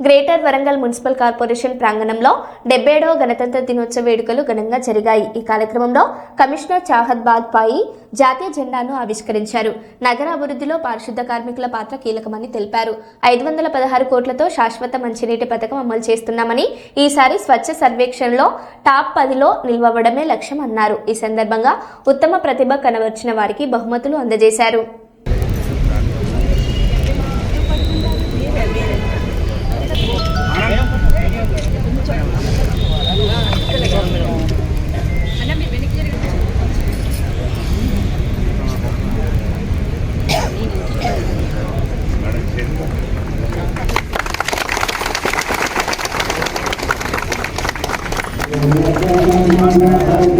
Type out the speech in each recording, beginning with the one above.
Greater Warangal municipal corporation ప్రాంగణంలో డెబ్బేడవ గణతంత్ర దినోత్సవ వేడుకలు ఘనంగా జరిగాయి. ఈ కార్యక్రమంలో కమిషనర్ చాహద్ బాద్పాయి జాతీయ జెండాను ఆవిష్కరించారు. నగర అభివృద్ధిలో పారిశుద్ధ కార్మికుల పాత్ర కీలకమని తెలిపారు. ఐదు వందల పదహారు కోట్లతో శాశ్వత మంచినీటి పథకం అమలు చేస్తున్నామని ఈసారి స్వచ్ఛ సర్వేక్షణలో టాప్ పదిలో నిల్వవడమే లక్ష్యం అన్నారు. ఈ సందర్భంగా ఉత్తమ ప్రతిభ కనబర్చిన వారికి బహుమతులు అందజేశారు.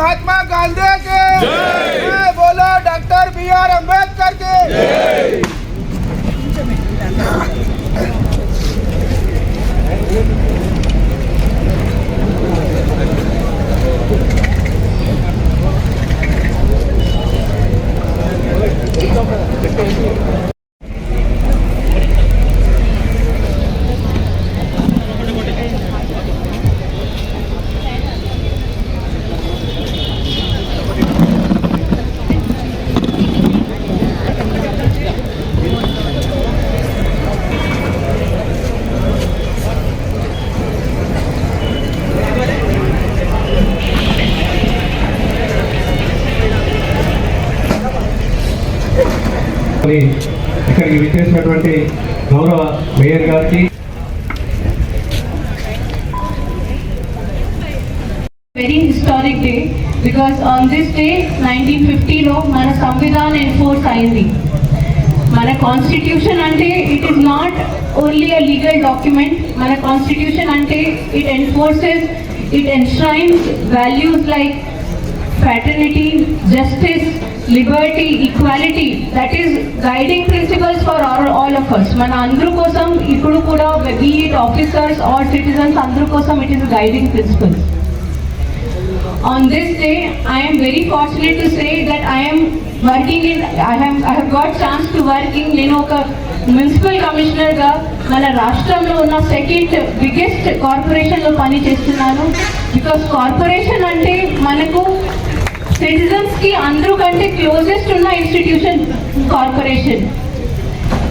महात्मा गांधी के। जय। बोलो डॉक्टर बी आर अंबेडकर के। మరి ఇక్కడికి విచ్చేసినటువంటి గౌరవ మేయర్ గారికి very historic day because on this day nineteen ఫిఫ్టీలో మన సంవిధాన్ ఎన్ఫోర్స్ అయింది. మన కాన్స్టిట్యూషన్ అంటే it is not only a legal document మన కాన్స్టిట్యూషన్ అంటే it enforces it enshrines values like fraternity, justice, liberty equality that is guiding principles for all all of us మన అందరి కోసం ఇప్పుడు కూడా బీ ఆఫీసర్స్ ఆర్ సిటిజన్స్ అందరి కోసం it is guiding principles on this day I'm very fortunate to say that I'm working in I I got chance to working నేను ఒక municipal కమిషనర్గా మన రాష్ట్రంలో ఉన్న సెకండ్ బిగ్గెస్ట్ కార్పొరేషన్లో పని చేస్తున్నాను బికాస్ కార్పొరేషన్ అంటే మనకు సిటిజన్స్కి అందరూ కంటే క్లోజెస్ట్ ఉన్న ఇన్స్టిట్యూషన్ కార్పొరేషన్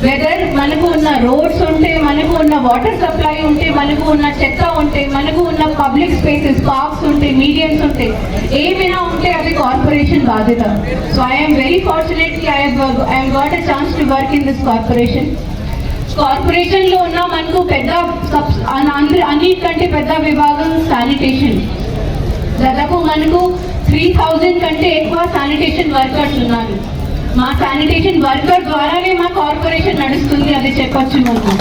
వెదర్ మనకు ఉన్న రోడ్స్ ఉంటే మనకు ఉన్న వాటర్ సప్లై ఉంటే మనకు ఉన్న చెత్త ఉంటే మనకు ఉన్న పబ్లిక్ స్పేసెస్ పార్క్స్ ఉంటే మీడియంస్ ఉంటే ఏమైనా ఉంటే అది కార్పొరేషన్ బాధ్యత. So I'm very fortunately I I'm got a chance to work in this corporation కార్పొరేషన్లో ఉన్న మనకు పెద్ద సబ్ అందరి అన్నిటికంటే పెద్ద విభాగం శానిటేషన్ దాదాపు మనకు త్రీ థౌజండ్ కంటే ఎక్కువ శానిటేషన్ వర్కర్స్ ఉన్నారు. మా శానిటేషన్ వర్కర్ ద్వారానే మా కార్పొరేషన్ నడుస్తుంది అది చెప్పొచ్చు మనకు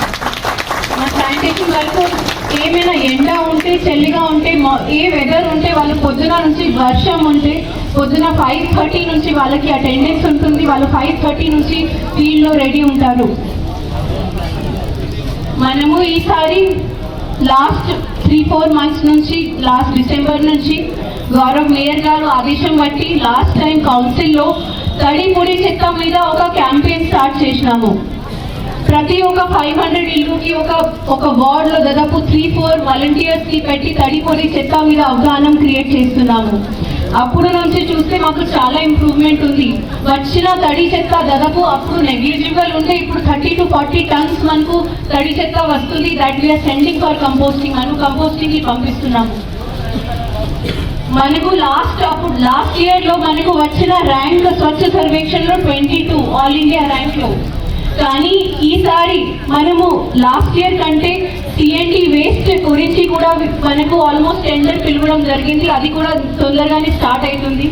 మా శానిటేషన్ వర్కర్ ఏమైనా ఎండ ఉంటే చలిగా ఉంటే మా- ఏ వెదర్ ఉంటే వాళ్ళు పొద్దున నుంచి వర్షం ఉంటే పొద్దున ఫైవ్ థర్టీ నుంచి వాళ్ళకి అటెండెన్స్ ఉంటుంది. వాళ్ళు ఫైవ్ థర్టీ నుంచి ఫీల్డ్లో రెడీ ఉంటారు. మనము ఈసారి లాస్ట్ త్రీ ఫోర్ మంత్స్ నుంచి లాస్ట్ డిసెంబర్ నుంచి గౌరవ్ మేయర్ గారు ఆదేశం బట్టి లాస్ట్ టైం కౌన్సిల్లో తడి ముడి చెత్త మీద ఒక క్యాంపెయిన్ స్టార్ట్ చేసినాము. ప్రతి ఒక్క ఫైవ్ హండ్రెడ్ ఇల్లుకి ఒక ఒక వార్డ్లో దాదాపు త్రీ ఫోర్ వాలంటీర్స్కి పెట్టి తడి పొడి చెత్త మీద అవగాహన క్రియేట్ చేస్తున్నాము. అప్పుడు నుంచి చూస్తే మాకు చాలా ఇంప్రూవ్మెంట్ ఉంది. వచ్చిన తడి చెత్త దాదాపు అప్పుడు నెగ్లిజిబుల్ ఉంటే ఇప్పుడు థర్టీ టు ఫార్టీ టన్స్ మనకు తడి చెత్త వస్తుంది. That we're sending for composting అను కంపోస్టింగ్కి పంపిస్తున్నాము. మనకు లాస్ట్ అప్పుడు లాస్ట్ ఇయర్లో మనకు వచ్చిన ర్యాంక్ స్వచ్ఛ సర్వేక్షణలో ట్వంటీ టూ ఆల్ ఇండియా ర్యాంక్లో. కానీ ఈసారి మనము లాస్ట్ ఇయర్ కంటే సిఎన్టీ వేస్ట్ గురించి కూడా మనకు ఆల్మోస్ట్ టెండర్ పిలవడం జరిగింది. అది కూడా తొందరగానే స్టార్ట్ అవుతుంది.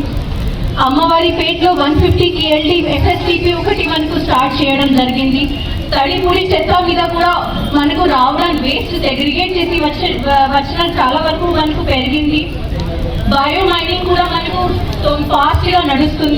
అమ్మవారి పేటలో వన్ ఫిఫ్టీ కేఎల్టీ ఎఫ్ఎస్టిపి ఒకటి మనకు స్టార్ట్ చేయడం జరిగింది. తడిపూడి చెత్త మీద కూడా మనకు రావడానికి వేస్ట్ సెగ్రిగేట్ చేసి వచ్చి వచ్చిన చాలా వరకు మనకు పెరిగింది. బయో మైనింగ్ కూడా మనకు ఫాస్ట్గా నడుస్తుంది.